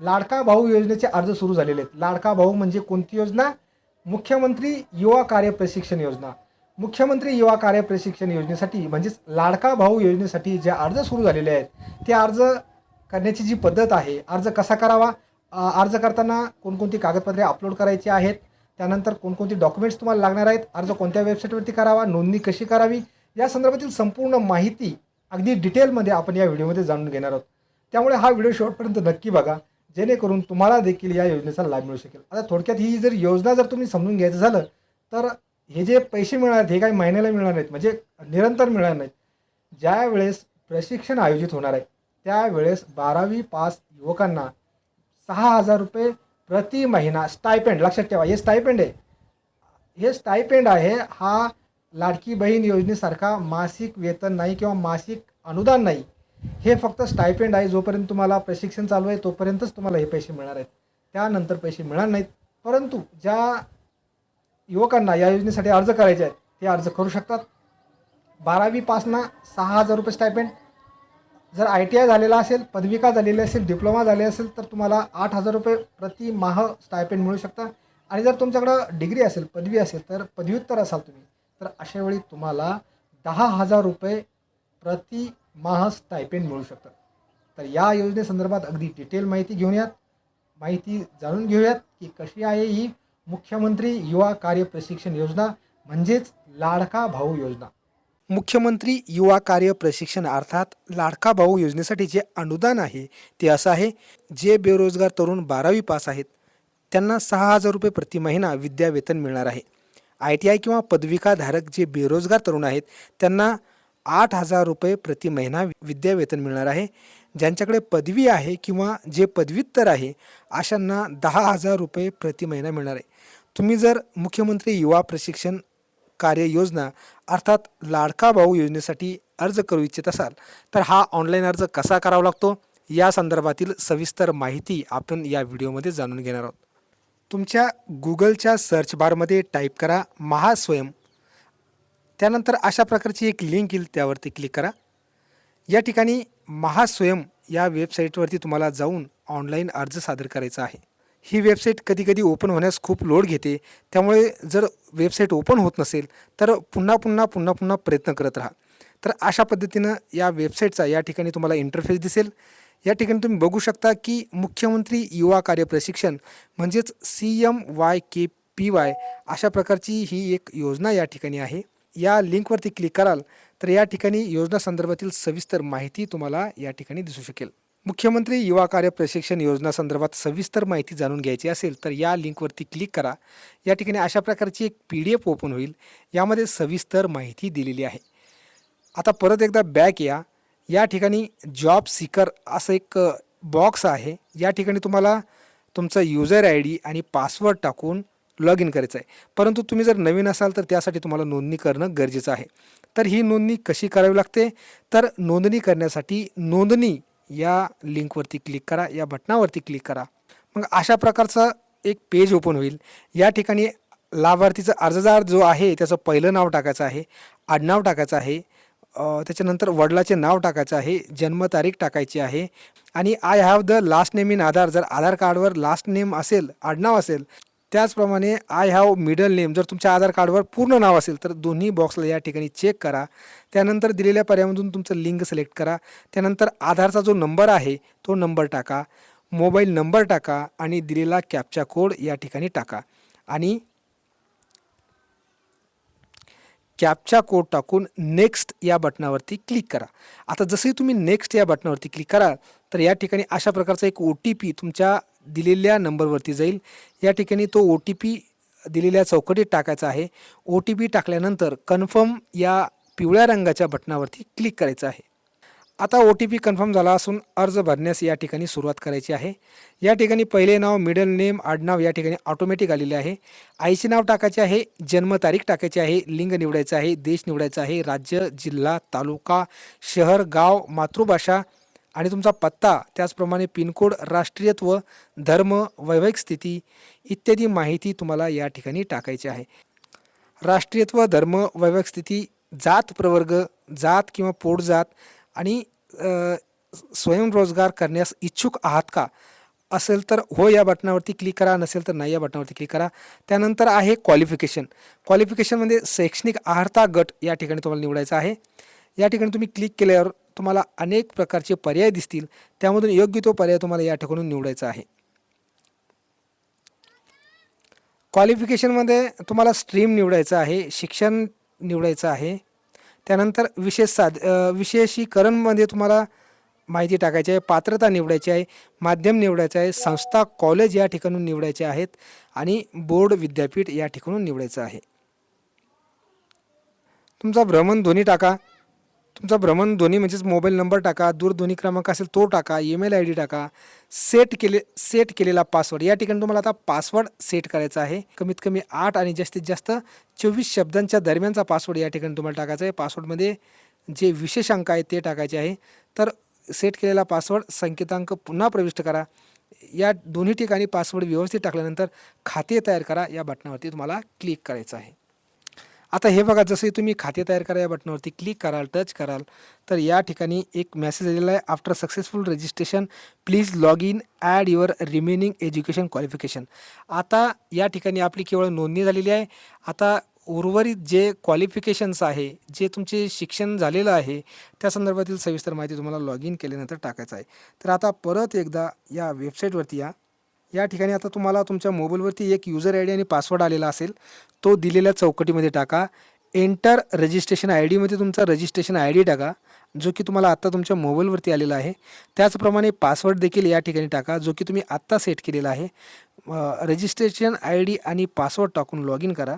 लाडका भाऊ योजनेचे अर्ज सुरू झालेले आहेत. लाडका भाऊ म्हणजे कोणती योजना? मुख्यमंत्री युवा कार्य प्रशिक्षण योजना. मुख्यमंत्री युवा कार्य प्रशिक्षण योजनेसाठी म्हणजेच लाडका भाऊ योजनेसाठी जे अर्ज सुरू झालेले आहेत ते अर्ज करण्याची जी पद्धत आहे अर्ज कसा करावा? अर्ज करताना कोणकोणती कागदपत्रे अपलोड करायची आहेत? त्यानंतर कोणकोणती डॉक्युमेंट्स तुम्हाला लागणार आहेत? अर्ज कोणत्या वेबसाईटवरती करावा? नोंदणी कशी करावी? या संदर्भातील संपूर्ण माहिती अगदी डिटेलमध्ये आपण या व्हिडिओमध्ये जाणून घेणार आहोत. त्यामुळे हा व्हिडिओ शेवटपर्यंत नक्की बघा. जेणेकरून तुम्हाला देखील या योजनेचा लाभ मिळू शकेल. आता थोडक्यात ही जर योजना जर तुम्ही समजून घ्यायचं झालं तर हे जे पैसे मिळणार आहेत हे काही महिन्याला मिळणार नाहीत म्हणजे निरंतर मिळणार नाहीत. ज्या वेळेस प्रशिक्षण आयोजित होणार आहे त्यावेळेस बारावी पास युवकांना सहा हजार रुपये प्रति महिना स्टायपेंड लक्षात ठेवा हे स्टायपेंड आहे. हे स्टायपेंड आहे हा लाडकी बहीण योजनेसारखा मासिक वेतन नाही किंवा मासिक अनुदान नाही. हे फक्त स्टायपेंड आहे जोपर्यंत तुम्हाला प्रशिक्षण चालू आहे तोपर्यंतच तुम्हाला हे पैसे मिळणार आहेत. त्यानंतर पैसे मिळणार नाहीत. परंतु ज्या युवकांना या योजनेसाठी अर्ज करायचे आहेत ते अर्ज करू शकतात. बारावीपासनं सहा हजार रुपये स्टायपेंड जर आय टी आय झालेला असेल पदविका झालेली असेल डिप्लोमा झाले असेल तर तुम्हाला आठ हजार रुपये प्रति माह स्टायपेंड मिळू शकता. आणि जर तुमच्याकडं डिग्री असेल पदवी असेल तर पदव्युत्तर असाल तुम्ही तर अशावेळी तुम्हाला दहा हजार रुपये प्रति माह स्टायपेंड मिळू शकतं तर या योजनेसंदर्भात अगदी डिटेल माहिती घेऊन यात. माहिती जाणून घेऊयात की कशी आहे ही मुख्यमंत्री युवा कार्य प्रशिक्षण योजना म्हणजेच लाडका भाऊ योजना. मुख्यमंत्री युवा कार्य प्रशिक्षण अर्थात लाडका भाऊ योजनेसाठी जे अनुदान आहे ते असं आहे जे बेरोजगार तरुण बारावी पास आहेत त्यांना सहा हजार रुपये प्रति महिना विद्यावेतन मिळणार आहे. आय टी आय किंवा पदविकाधारक जे बेरोजगार तरुण आहेत त्यांना आठ हजार रुपये प्रति महिना विद्यावेतन मिळणार आहे. ज्यांच्याकडे पदवी आहे किंवा जे पदव्युत्तर आहे अशांना दहा हजार रुपये प्रति महिना मिळणार आहे. तुम्ही जर मुख्यमंत्री युवा प्रशिक्षण कार्य योजना अर्थात लाडका भाऊ योजनेसाठी अर्ज करू इच्छित असाल तर हा ऑनलाईन अर्ज कसा करावा लागतो? या संदर्भातील सविस्तर माहिती आपण या व्हिडिओमध्ये जाणून घेणार आहोत. तुमच्या गुगलच्या सर्च बारमध्ये टाईप करा महास्वयं त्यानंतर अशा प्रकारची एक लिंक येईल त्यावरती क्लिक करा. या ठिकाणी महास्वयं या वेबसाईटवरती तुम्हाला जाऊन ऑनलाईन अर्ज सादर करायचा आहे. ही वेबसाईट कधी कधी ओपन होण्यास खूप लोड घेते. त्यामुळे जर वेबसाईट ओपन होत नसेल तर पुन्हा पुन्हा पुन्हा पुन्हा प्रयत्न करत राहा. तर अशा पद्धतीनं या वेबसाईटचा या ठिकाणी तुम्हाला इंटरफेस दिसेल. या ठिकाणी तुम्ही बघू शकता की मुख्यमंत्री युवा कार्य प्रशिक्षण म्हणजेच C M Y K P Y अशा प्रकारची ही एक योजना या ठिकाणी आहे. या लिंकवरती क्लिक कराल तर या ठिकाणी योजना संदर्भातील सविस्तर माहिती तुम्हाला या ठिकाणी दिसू शकेल. मुख्यमंत्री युवा कार्य प्रशिक्षण योजना संदर्भात सविस्तर माहिती जाणून घ्यायची असेल तर या लिंकवरती क्लिक करा. या ठिकाणी अशा प्रकारची एक पी डी एफ ओपन होईल. यामध्ये सविस्तर माहिती दिलेली आहे. आता परत एकदा बॅक या. या ठिकाणी जॉब सीकर असं एक बॉक्स आहे. या ठिकाणी तुम्हाला तुमचा युजर आय डी आणि पासवर्ड टाकून लॉग इन करायचं आहे. परंतु तुम्ही जर नवीन असाल तर त्यासाठी तुम्हाला नोंदणी करणं गरजेचं आहे. तर ही नोंदणी कशी करावी लागते? तर नोंदणी करण्यासाठी नोंदणी या लिंकवरती क्लिक करा या बटनावरती क्लिक करा. मग अशा प्रकारचं एक पेज ओपन होईल. या ठिकाणी लाभार्थीचा अर्जदार जो आहे त्याचं पहिलं नाव टाकायचं आहे आडनाव टाकायचं आहे त्याच्यानंतर वडिलाचे नाव टाकायचं आहे जन्मतारीख टाकायची आहे आणि I have the last name in Aadhaar जर आधार कार्डवर लास्ट नेम असेल आडनाव असेल त्याचप्रमाणे आय हॅव मिडल नेम जर तुमच्या आधार कार्डवर पूर्ण नाव असेल तर दोन्ही बॉक्सला या ठिकाणी चेक करा. त्यानंतर दिलेल्या पर्यायामधून तुमचं लिंक सिलेक्ट करा. त्यानंतर आधारचा जो नंबर आहे तो नंबर टाका. मोबाईल नंबर टाका आणि दिलेला कॅपचा कोड या ठिकाणी टाका. आणि कॅपचा कोड टाकून नेक्स्ट या बटनावरती क्लिक करा. आता जसंही तुम्ही नेक्स्ट या बटनावरती क्लिक कराल तर या ठिकाणी अशा प्रकारचा एक ओ टी पी तुमच्या दिलेल्या नंबरवरती जाईल. या ठिकाणी तो ओ टी पी दिलेल्या चौकटीत टाकायचा आहे. ओ टी पी टाकल्यानंतर कन्फर्म या पिवळ्या रंगाच्या बटनावरती क्लिक करायचं आहे. आता ओ टी पी कन्फर्म झाला असून अर्ज भरण्यास या ठिकाणी सुरुवात करायची आहे. या ठिकाणी पहिले नाव मिडल नेम आडनाव या ठिकाणी ऑटोमॅटिक आलेले आहे. आईचे नाव टाकायचे आहे जन्मतारीख टाकायची आहे लिंग निवडायचं आहे देश निवडायचा आहे राज्य जिल्हा तालुका शहर गाव मातृभाषा आणि तुमचा पत्ता त्याचप्रमाणे पिनकोड राष्ट्रीयत्व धर्म वैवाहिक स्थिती इत्यादी माहिती तुम्हाला या ठिकाणी टाकायची आहे. राष्ट्रीयत्व धर्म वैवाहिक स्थिती जात प्रवर्ग जात किंवा पोटजात आणि स्वयंरोजगार करण्यास इच्छुक आहात का? असेल तर हो या बटनावरती क्लिक करा नसेल तर नाही या बटनावरती क्लिक करा. त्यानंतर आहे क्वालिफिकेशन क्वालिफिकेशनमध्ये म्हणजे शैक्षणिक आहारता गट या ठिकाणी तुम्हाला निवडायचा आहे. या ठिकाणी तुम्ही क्लिक केल्यावर तुम्हाला अनेक प्रकारचे पर्याय दिसतील. त्यामधून योग्य तो पर्याय तुम्हाला या ठिकाणून निवडायचा आहे. क्वालिफिकेशनमध्ये तुम्हाला स्ट्रीम निवडायचं आहे शिक्षण निवडायचं आहे. त्यानंतर विशेष साध विशेषीकरणमध्ये तुम्हाला माहिती टाकायची आहे पात्रता निवडायची आहे माध्यम निवडायचं आहे संस्था कॉलेज या ठिकाणून निवडायचे आहेत आणि बोर्ड विद्यापीठ या ठिकाणून निवडायचं आहे. तुमचा भ्रमणध्वनी टाका. तुमचा भ्रमणध्वनी म्हणजेच मोबाईल नंबर टाका दूरध्वनी क्रमांक असेल तो टाका ईमेल आय डी टाका सेट केले सेट केलेला पासवर्ड या ठिकाणी तुम्हाला आता पासवर्ड सेट करायचा आहे. कमीत कमी आठ आणि जास्तीत जास्त चोवीस शब्दांच्या दरम्यानचा पासवर्ड या ठिकाणी तुम्हाला टाकायचा आहे. पासवर्डमध्ये जे विशेषांक आहेत ते टाकायचे आहे. तर सेट केलेला पासवर्ड संकेतांक पुन्हा प्रविष्ट करा. या दोन्ही ठिकाणी पासवर्ड व्यवस्थित टाकल्यानंतर खाते तयार करा. या बटनावरती तुम्हाला क्लिक करायचं आहे. आता हे बघा जसं तुम्ही खाते तयार करा या बटनावरती क्लिक कराल टच कराल तर या ठिकाणी एक मेसेज आलेला आहे. After successful registration please log in add your remaining education qualification आता या ठिकाणी आपली केवळ नोंदणी झालेली आहे. आता उर्वरित जे क्वालिफिकेशन्स आहे जे तुमचे शिक्षण झालेलं आहे त्या संदर्भातील सविस्तर माहिती तुम्हाला लॉग इन केल्यानंतर टाकायचं आहे. तर आता परत एकदा या वेबसाईटवरती या. या ठिकाणी आता तुम्हाला तुमच्या मोबाईलवरती एक युजर आय डी आणि पासवर्ड आलेला असेल तो दिलेल्या चौकटीमध्ये टाका. एंटर रजिस्ट्रेशन आय डीमध्ये तुमचा रजिस्ट्रेशन आय डी टाका जो की तुम्हाला आत्ता तुमच्या मोबाईलवरती आलेला आहे. त्याचप्रमाणे पासवर्ड देखील या ठिकाणी टाका जो की तुम्ही आत्ता सेट केलेला आहे. रजिस्ट्रेशन आय डी आणि पासवर्ड टाकून लॉग इन करा.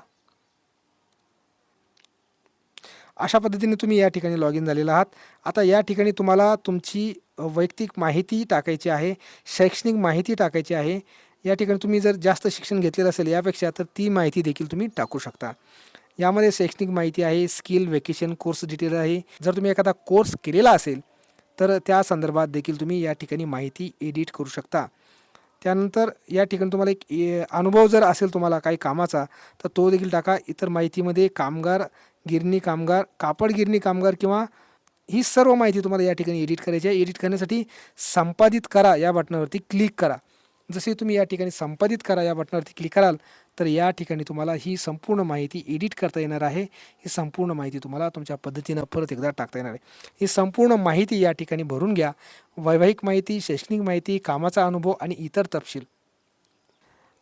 अशा पद्धतीने तुम्ही या ठिकाणी लॉग इन झालेला आहात. आता या ठिकाणी तुम्हाला तुमची वैयक्तिक माहिती टाकायची आहे शैक्षणिक माहिती टाकायची आहे. या ठिकाणी तुम्ही जर जास्त शिक्षण घेतलेलं असेल यापेक्षा तर ती माहिती देखील तुम्ही टाकू शकता. यामध्ये शैक्षणिक माहिती आहे स्किल वेकेशन कोर्स डिटेल आहे. जर तुम्ही एखादा कोर्स केलेला असेल तर त्या संदर्भात देखील तुम्ही या ठिकाणी माहिती एडिट करू शकता. त्यानंतर या ठिकाणी तुम्हाला एक ए- अनुभव जर असेल तुम्हाला काही कामाचा तर तो देखील टाका. इतर माहितीमध्ये कामगार गिरणी कामगार कापड गिरणी कामगार किंवा ही सर्व माहिती तुम्हाला या ठिकाणी एडिट करायची आहे. एडिट करण्यासाठी संपादित करा या बटनावरती क्लिक करा. जसे तुम्ही या ठिकाणी संपादित करा या बटनावरती क्लिक कराल तर या ठिकाणी तुम्हाला ही संपूर्ण माहिती एडिट करता येणार आहे. ही संपूर्ण माहिती तुम्हाला तुमच्या पद्धतीनं परत एकदा टाकता येणार आहे. ही संपूर्ण माहिती या ठिकाणी भरून घ्या. वैवाहिक माहिती शैक्षणिक माहिती कामाचा अनुभव आणि इतर तपशील.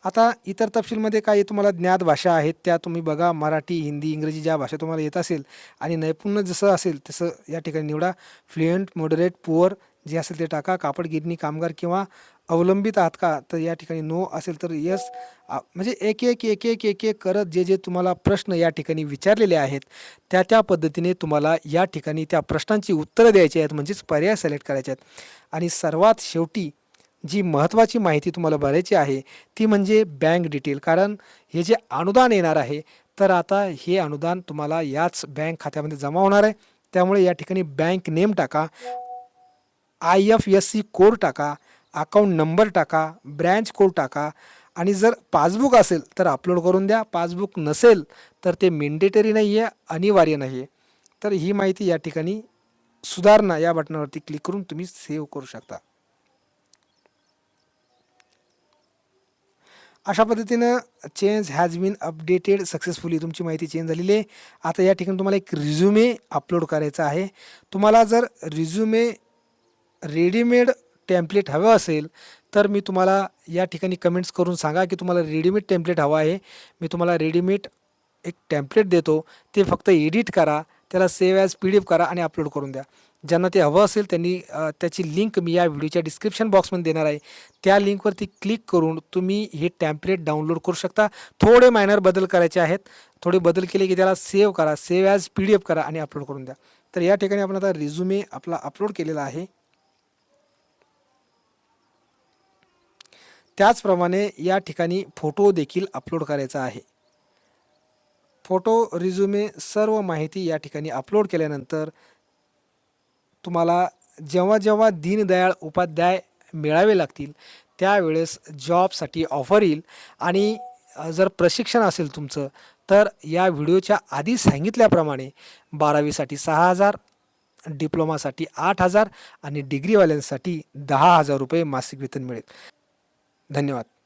आता इतर तपशीलमध्ये काही तुम्हाला ज्ञात भाषा आहेत त्या तुम्ही बघा. मराठी हिंदी इंग्रजी ज्या भाषा तुम्हाला येत असेल आणि नैपुण्य जसं असेल तसं या ठिकाणी निवडा. फ्लुएंट मॉडरेट पुअर जे असेल ते टाका. कापड गिरणी कामगार किंवा अवलंबित आहात का? तर या ठिकाणी नो असेल तर यस म्हणजे एक एक एक एक एक एक करत जे जे तुम्हाला प्रश्न या ठिकाणी विचारलेले आहेत त्या त्या पद्धतीने तुम्हाला या ठिकाणी त्या प्रश्नांची उत्तरं द्यायची आहेत म्हणजेच पर्याय सिलेक्ट करायचे आहेत. आणि सर्वात शेवटी जी महत्त्वाची माहिती तुम्हाला भरायची आहे ती म्हणजे बँक डिटेल कारण हे जे अनुदान येणार आहे तर आता हे अनुदान तुम्हाला याच बँक खात्यामध्ये जमा होणार आहे. त्यामुळे या ठिकाणी बँक नेम टाका I F S C code टाका अकाउंट नंबर टाका ब्रँच कोड टाका आणि जर पासबुक असेल तर अपलोड करून द्या. पासबुक नसेल तर ते मेंडेटरी नाही आहे अनिवार्य नाही आहे तर ही माहिती या ठिकाणी सुधारणा या बटनावरती क्लिक करून तुम्ही सेव्ह करू शकता. अशा पद्धतीनं change has been updated successfully तुमची माहिती चेंज झालेली आहे. आता या ठिकाणी तुम्हाला एक रिझ्युमे अपलोड करायचा आहे. तुम्हाला जर रिझ्युमे रेडीमेड टेम्पलेट हवं असेल तर मी तुम्हाला या ठिकाणी कमेंट्स करून सांगा की तुम्हाला रेडीमेड टेम्पलेट हवं आहे. मी तुम्हाला रेडीमेड एक टेम्पलेट देतो. ते फक्त एडिट करा त्याला save as P D F करा आणि अपलोड करून द्या. ज्यांना ते हवं असेल त्यांनी त्याची लिंक मी या व्हिडिओच्या डिस्क्रिप्शन बॉक्समध्ये देणार आहे. त्या लिंकवरती क्लिक करून तुम्ही हे टॅम्पलेट डाउनलोड करू शकता. थोडे मायनर बदल करायचे आहेत. थोडे बदल केले की त्याला सेव्ह करा save as P D F करा आणि अपलोड करून द्या. तर या ठिकाणी आपण आता रिझ्युमे आपला अपलोड केलेला आहे. त्याचप्रमाणे या ठिकाणी फोटो देखील अपलोड करायचा आहे. फोटो रिझ्युमे सर्व माहिती या ठिकाणी अपलोड केल्यानंतर तुम्हाला जेव्हा जेव्हा दीनदयाळ उपाध्याय मिळावे लागतील त्यावेळेस जॉबसाठी ऑफर येईल आणि जर प्रशिक्षण असेल तुमचं तर या व्हिडिओच्या आधी सांगितल्याप्रमाणे बारावीसाठी सहा हजार डिप्लोमासाठी आठ हजार आणि डिग्रीवाल्यांसाठी दहा हजार रुपये मासिक वेतन मिळेल. धन्यवाद.